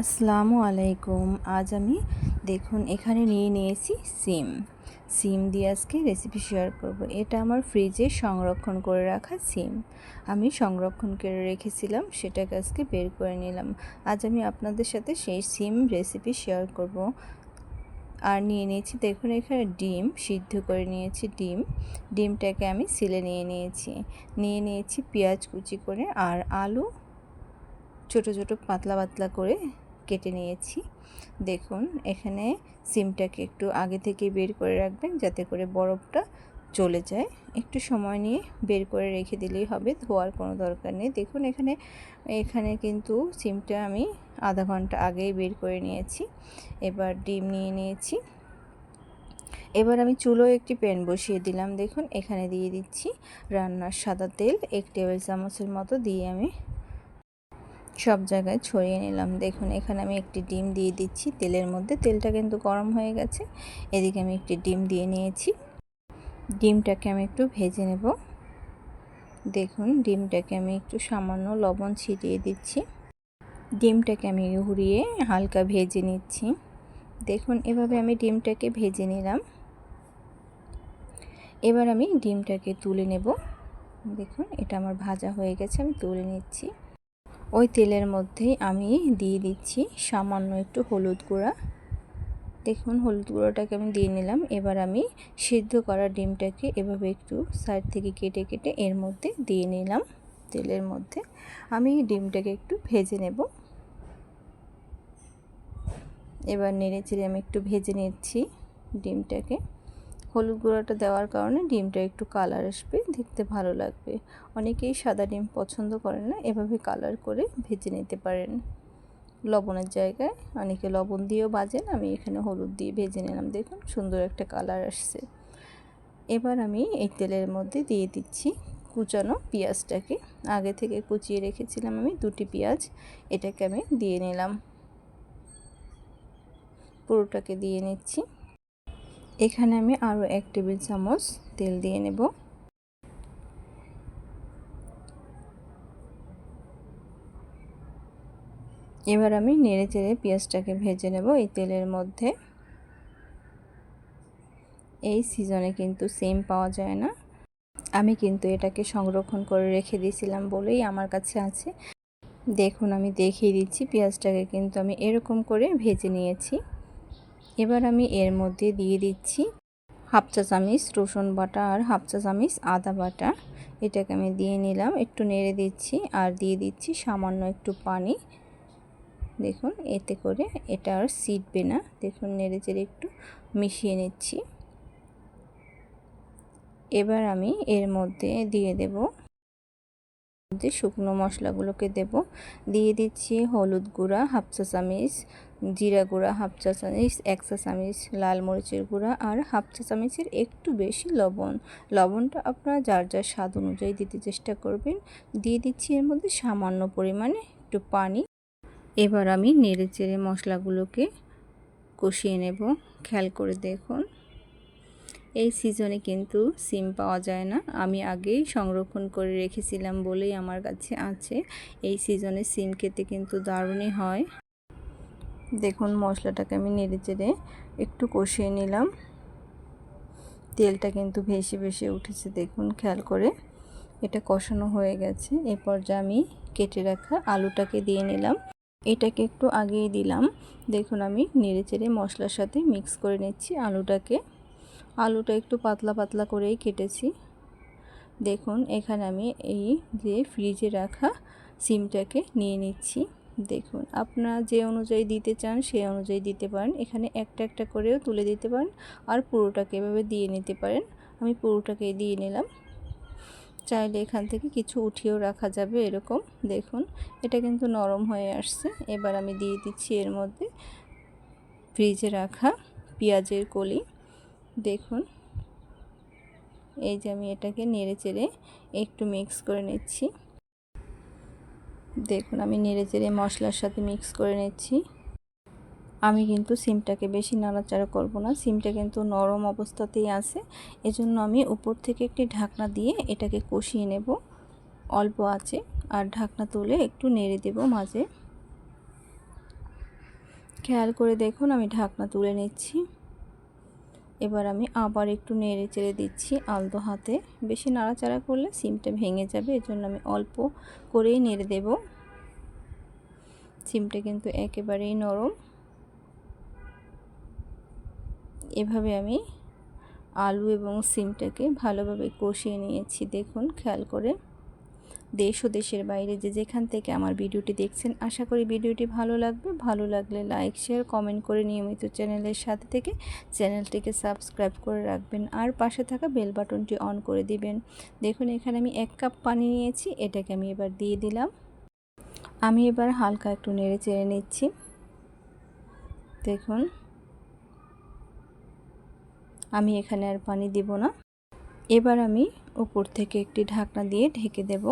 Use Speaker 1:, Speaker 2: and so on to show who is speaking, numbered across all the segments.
Speaker 1: আসসালামু আলাইকুম। আজ আমি দেখুন, এখানে নিয়ে নিয়েছি সিম। সিম দিয়ে আজকে রেসিপি শেয়ার করব। এটা আমার ফ্রিজে সংরক্ষণ করে রাখা সিম। আমি সংরক্ষণ করে রেখেছিলাম, সেটাকে আজকে বের করে নিলাম। আজ আমি আপনাদের সাথে সেই সিম রেসিপি শেয়ার করব। আর নিয়ে নিয়েছি, দেখুন এখানে ডিম, সিদ্ধ করে নিয়েছি ডিম। ডিমটাকে আমি সিলে নিয়ে নিয়েছি। নিয়ে নিয়েছি পেঁয়াজ কুচি করে আর আলু ছোট ছোট, পাতলা পাতলা করে কেটে নিয়েছি। দেখুন, এখানে সিমটাকে একটু আগে থেকে বের করে রাখবেন যাতে করে বরফটা চলে যায়। একটু সময় নিয়ে বের করে রেখে দিলেই হবে, ধোয়ার কোনো দরকার নেই। দেখুন, এখানে এখানে কিন্তু সিমটা আমি আধা ঘণ্টা আগেই বের করে নিয়েছি। এবার ডিম নিয়ে নিয়েছি। এবার আমি চুলো একটি প্যান বসিয়ে দিলাম। দেখুন, এখানে দিয়ে দিচ্ছি রান্নার সাদা তেল। এক টেবিল চামচের মতো দিয়ে আমি সব জায়গায় ছড়িয়ে নিলাম। দেখুন, এখানে আমি একটি ডিম দিয়ে দিচ্ছি। তেলের মধ্যে তেলটা কিন্তু গরম হয়ে গেছে। এদিকে আমি একটি ডিম দিয়ে নিয়েছি। ডিমটাকে আমি একটু ভেজে নেব। দেখুন, ডিমটাকে আমি একটু সামান্য লবণ ছিটিয়ে দিচ্ছি। ডিমটাকে আমি ঘুরিয়ে হালকা ভেজে নিচ্ছি। দেখুন, এভাবে আমি ডিমটাকে ভেজে নিলাম। এবার আমি ডিমটাকে তুলে নেব। দেখুন, এটা আমার ভাজা হয়ে গেছে, আমি তুলে নিচ্ছি। ওই তেলের মধ্যেই আমি দিয়ে দিচ্ছি সামান্য একটু হলুদ গুঁড়া। দেখুন, হলুদ গুঁড়োটাকে আমি দিয়ে নিলাম। এবার আমি সিদ্ধ করা ডিমটাকে এভাবে একটু সাইড থেকে কেটে কেটে এর মধ্যে দিয়ে নিলাম তেলের মধ্যে। আমি ডিমটাকে একটু ভেজে নেব। এবার নেড়ে চেড়ে আমি একটু ভেজে নিচ্ছি ডিমটাকে। হলুদ গুঁড়োটা দেওয়ার কারণে ডিমটা একটু কালার আসবে, দেখতে ভালো লাগবে। অনেকেই সাদা ডিম পছন্দ করেন না, এভাবে কালার করে ভেজে নিতে পারেন। লবণের জায়গায়, অনেকে লবণ দিয়েও বাজেন, আমি এখানে হলুদ দিয়ে ভেজে নিলাম। দেখুন, সুন্দর একটা কালার আসছে। এবার আমি এই তেলের মধ্যে দিয়ে দিচ্ছি কুচানো পেঁয়াজটাকে। আগে থেকে কুচিয়ে রেখেছিলাম আমি দুটি পেঁয়াজ, এটাকে আমি দিয়ে নিলাম। পুরোটাকে দিয়ে নিচ্ছি। এখানে আমি আরও এক টেবিল চামচ তেল দিয়ে নেব। এবার আমি নেড়ে চেড়ে পেঁয়াজটাকে ভেজে নেব এই তেলের মধ্যে। এই সিজনে কিন্তু সেম পাওয়া যায় না। আমি কিন্তু এটাকে সংরক্ষণ করে রেখে দিয়েছিলাম বলেই আমার কাছে আছে। দেখুন, আমি দেখিয়ে দিচ্ছি, পেঁয়াজটাকে কিন্তু আমি এরকম করে ভেজে নিয়েছি। এবার আমি এর মধ্যে দিয়ে দিচ্ছি হাফ চা চামিচ রসুন বাটা আর হাফ চা চামিচ আদা বাটা। এটাকে আমি দিয়ে নিলাম, একটু নেড়ে দিচ্ছি আর দিয়ে দিচ্ছি সামান্য একটু পানি। দেখুন, এতে করে এটা আর সিটবে না। দেখুন, নেড়ে চেড়ে একটু মিশিয়ে নিচ্ছি। এবার আমি এর মধ্যে দিয়ে দেব শুকনো মশলাগুলোকে দেব। দিয়ে দিচ্ছি হলুদ গুঁড়া, হাফ চা চামিচ, জিরা গুঁড়া, হাফ চা চামচ, এক চা চামচ, লাল মরিচের গুঁড়া আর হাফ চা চামচের একটু বেশি লবণ। লবণটা আপনারা যার যার স্বাদ অনুযায়ী দিতে চেষ্টা করবেন। দিয়ে দিচ্ছি এর মধ্যে সামান্য পরিমাণে একটু পানি। এবার আমি নেড়ে চেড়ে মশলাগুলোকে কষিয়ে নেব। খেয়াল করে দেখুন। এই সিজনে কিন্তু সিম পাওয়া যায় না। আমি আগেই সংরক্ষণ করে রেখেছিলাম বলেই আমার কাছে আছে। এই সিজনে সিম খেতে কিন্তু দারুণই হয়। দেখুন মশলাটাকে আমি নেড়ে চেড়ে একটু কষিয়ে নিলাম। তেলটা কিন্তু ভেসে ভেসে উঠেছে, দেখুন খেয়াল করে। এটা কষানো হয়ে গেছে। এরপর যা আমি কেটে রাখা আলুটাকে দিয়ে নিলাম। এটাকে একটু আগেই দিলাম। দেখুন আমি নেড়ে চেড়ে মশলার সাথে মিক্স করে নিচ্ছি আলুটাকে। আলুটা একটু পাতলা পাতলা করেই কেটেছি। দেখুন, এখানে আমি এই যে ফ্রিজে রাখা সিমটাকে নিয়ে নিচ্ছি। দেখুন, আপনারা যে অনুযায়ী দিতে চান সেই অনুযায়ী দিতে পারেন। এখানে একটা একটা করেও তুলে দিতে পারেন আর পুরোটাকে এভাবে দিয়ে নিতে পারেন। আমি পুরোটাকে দিয়ে নিলাম। চাইলে এখান থেকে কিছু উঠিয়েও রাখা যাবে এরকম। দেখুন, এটা কিন্তু নরম হয়ে আসছে। এবার আমি দিয়ে দিচ্ছি এর মধ্যে ফ্রিজে রাখা পেঁয়াজের কলি। দেখুন। এই যে আমি এটাকে নেড়ে চেড়ে একটু মিক্স করে নিচ্ছি। দেখুন, আমি নেড়ে চেড়ে মশলার সাথে মিক্স করে নিচ্ছি। আমি কিন্তু সিমটাকে বেশি নাড়াচাড়া করব না। সিমটা কিন্তু নরম অবস্থাতেই আছে। এজন্য আমি উপর থেকে একটি ঢাকনা দিয়ে এটাকে কষিয়ে নেব। অল্প আছে। আর ঢাকনা তুলে একটু নেড়ে দেব মাঝে। খেয়াল করে দেখুন, আমি ঢাকনা তুলে নিচ্ছি। এবার আমি আবার একটু নেড়ে চেড়ে দিচ্ছি আলতো হাতে। বেশি নাড়াচাড়া করলে সিমটা ভেঙে যাবে, এজন্য আমি অল্প করেই নেড়ে দেব। সিমটা কিন্তু একেবারেই নরম। এভাবে আমি আলু এবং সিমটাকে ভালোভাবে কষিয়ে নিয়েছি, দেখুন, খেয়াল করে। দেশ ও দেশের বাইরে যে যেখান থেকে আমার ভিডিওটি দেখছেন, আশা করি ভিডিওটি ভালো লাগবে। ভালো লাগলে লাইক, শেয়ার, কমেন্ট করে নিয়মিত চ্যানেলের সাথে থেকে চ্যানেলটিকে সাবস্ক্রাইব করে রাখবেন আর পাশে থাকা বেল বাটনটি অন করে দিবেন। দেখুন, এখানে আমি এক কাপ পানি নিয়েছি, এটাকে আমি এবার দিয়ে দিলাম। আমি এবার হালকা একটু নেড়ে চেড়ে নিচ্ছি। দেখুন, আমি এখানে আর পানি দিব না। এবার আমি উপর থেকে একটি ঢাকনা দিয়ে ঢেকে দেব।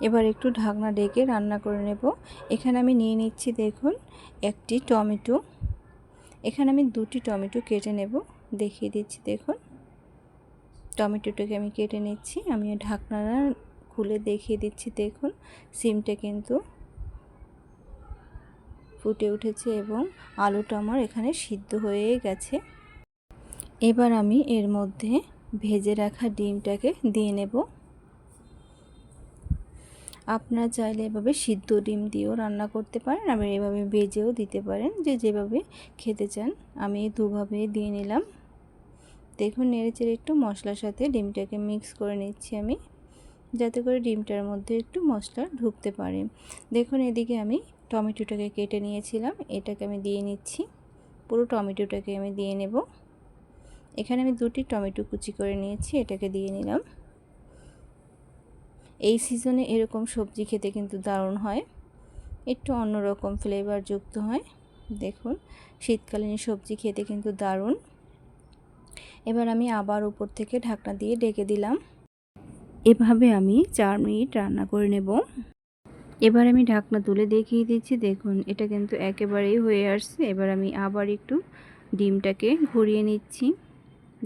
Speaker 1: এবার একটু ঢাকনা ডেকে রান্না করে নেব। এখানে আমি নিয়ে নিচ্ছি দেখুন একটি টমেটো। এখানে আমি দুটি টমেটো কেটে নেব। দেখিয়ে দিচ্ছি দেখুন। টমেটোটাকে আমি কেটে নিচ্ছি। আমি ঢাকনা খুলে দেখিয়ে দিচ্ছি দেখুন। সিমটা কিন্তু ফুটে উঠেছে এবং আলুটা আমার এখানে সিদ্ধ হয়ে গেছে। এবার আমি এর মধ্যে ভেজে রাখা ডিমটাকে দিয়ে নেব। আপনারা চাইলে এভাবে সিদ্ধ ডিম দিয়েও রান্না করতে পারেন, আবার এভাবে ভেজেও দিতে পারেন। যে যেভাবে খেতে চান, আমি দুভাবে দিয়ে নিলাম। দেখুন, নেড়েচেড়ে একটু মশলার সাথে ডিমটাকে মিক্স করে নিচ্ছি আমি, যাতে করে ডিমটার মধ্যে একটু মশলা ঢুকতে পারে। দেখুন, এদিকে আমি টমেটোটাকে কেটে নিয়েছিলাম, এটাকে আমি দিয়ে নিচ্ছি। পুরো টমেটোটাকে আমি দিয়ে নেব। এখানে আমি দুটি টমেটো কুচি করে নিয়েছি, এটাকে দিয়ে নিলাম। এই সিজনে এরকম সবজি খেতে কিন্তু দারুণ হয়। একটু অন্যরকম ফ্লেভার যুক্ত হয়। দেখুন, শীতকালীন সবজি খেতে কিন্তু দারুণ। এবার আমি আবার উপর থেকে ঢাকনা দিয়ে ডেকে দিলাম। এভাবে আমি চার মিনিট রান্না করে নেব। এবার আমি ঢাকনা তুলে দেখিয়ে দিচ্ছি। দেখুন, এটা কিন্তু একেবারেই হয়ে আসছে। এবার আমি আবার একটু ডিমটাকে ঘুরিয়ে নিচ্ছি।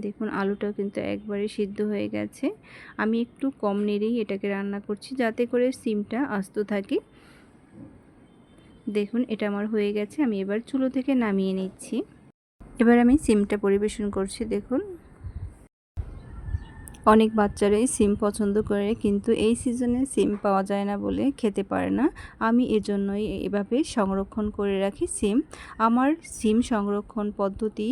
Speaker 1: দেখুন, আলুটা কিন্তু একবারে সিদ্ধ হয়ে গেছে। আমি একটু কম নেড়েই এটাকে রান্না করছি যাতে করে সিমটা আস্ত থাকে। দেখুন, এটা আমার হয়ে গেছে। আমি এবার চুলো থেকে নামিয়ে নিচ্ছি। এবার আমি সিমটা পরিবেশন করছি, দেখুন। অনেক বাচ্চারাই সিম পছন্দ করে, কিন্তু এই সিজনে সিম পাওয়া যায় না বলে খেতে পারে না। আমি এজন্যই এভাবে সংরক্ষণ করে রাখি সিম। আমার সিম সংরক্ষণ পদ্ধতি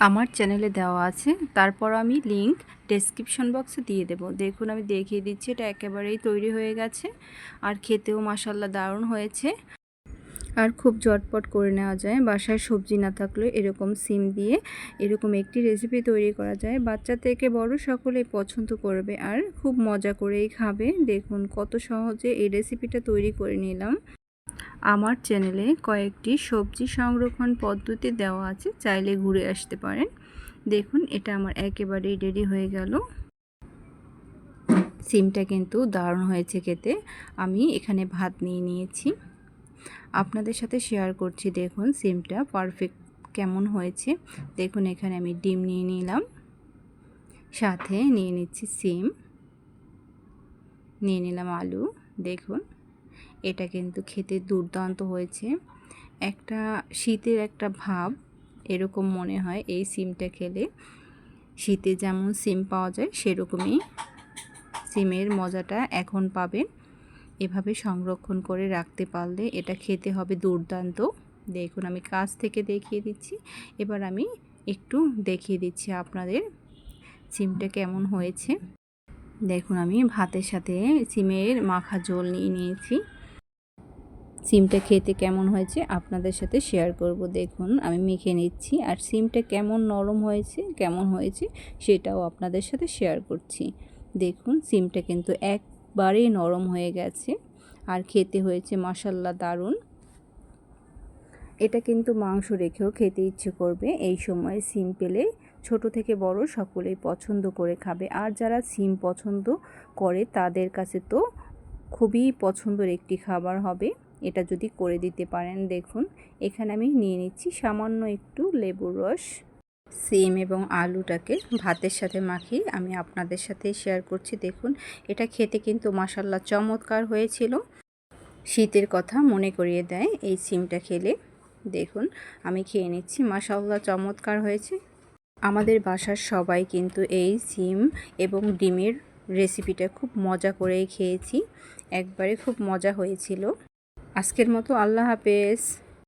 Speaker 1: আমার চ্যানেলে দেওয়া আছে। তারপর আমি লিংক ডেসক্রিপশন বক্সে দিয়ে দেব। দেখুন, আমি দেখিয়ে দিচ্ছি, এটা একেবারেই তৈরি হয়ে গেছে। আর খেতেও মাসাল্লা দারুণ হয়েছে। আর খুব জটপট করে নেওয়া যায়। বাসায় সবজি না থাকলে এরকম সিম দিয়ে এরকম একটি রেসিপি তৈরি করা যায়। বাচ্চা থেকে বড় সকলেই পছন্দ করবে আর খুব মজা করেই খাবে। দেখুন, কত সহজে এই রেসিপিটা তৈরি করে নিলাম। আমার চ্যানেলে কয়েকটি সবজি সংরক্ষণ পদ্ধতি দেওয়া আছে, চাইলে ঘুরে আসতে পারেন। দেখুন, এটা আমার একেবারেই রেডি হয়ে গেল। সিমটা কিন্তু দারুণ হয়েছে খেতে। আমি এখানে ভাত নিয়ে নিয়েছি। আপনাদের সাথে শেয়ার করছি, দেখুন সিমটা পারফেক্ট কেমন হয়েছে। দেখুন, এখানে আমি ডিম নিয়ে নিলাম। সাথে নিয়ে নিচ্ছি সিম। নিয়ে নিলাম আলু, দেখুন। এটা কিন্তু খেতে দুর্দান্ত হয়েছে। একটা শীতের একটা ভাব এরকম মনে হয় এই সিমটা খেলে। শীতে যেমন সিম পাওয়া যায়, সেরকমই সিমের মজাটা এখন পাবেন। এভাবে সংরক্ষণ করে রাখতে পারলে এটা খেতে হবে দুর্দান্ত। দেখুন, আমি কাছ থেকে দেখিয়ে দিচ্ছি। এবার আমি একটু দেখিয়ে দিচ্ছি আপনাদের সিমটা কেমন হয়েছে। দেখুন, আমি ভাতের সাথে সিমের মাখা জল নিয়ে নিয়েছি। সিমটা খেতে কেমন হয়েছে আপনাদের সাথে শেয়ার করব। দেখুন, আমি মেখে নিচ্ছি আর সিমটা কেমন নরম হয়েছে, কেমন হয়েছে সেটাও আপনাদের সাথে শেয়ার করছি। দেখুন, সিমটা কিন্তু একবারেই নরম হয়ে গেছে আর খেতে হয়েছে মশাল্লা দারুণ। এটা কিন্তু মাংস রেখেও খেতে ইচ্ছে করবে। এই সময় সিম পেলে ছোট থেকে বড় সকলেই পছন্দ করে খাবে। আর যারা সিম পছন্দ করে, তাদের কাছে তো খুবই পছন্দের একটি খাবার হবে। এটা যদি করে দিতে পারেন, দেখুন। এখানে আমি নিয়ে নিচ্ছি সামান্য একটু লেবুর রস, সিম এবং আলুটাকে ভাতের সাথে মাখিয়ে আমি আপনাদের সাথে শেয়ার করছি। দেখুন, এটা খেতে কিন্তু মাসাল্লা চমৎকার হয়েছিল। শীতের কথা মনে করিয়ে দেয় এই সিমটা খেলে। দেখুন, আমি খেয়ে নিচ্ছি মাসাল্লাহ চমৎকার হয়েছে। আমাদের বাসার সবাই কিন্তু এই সিম এবং ডিমের রেসিপিটা খুব মজা করেই খেয়েছি। একবারে খুব মজা হয়েছিল। আজকের মতো আল্লাহ হাফেজ।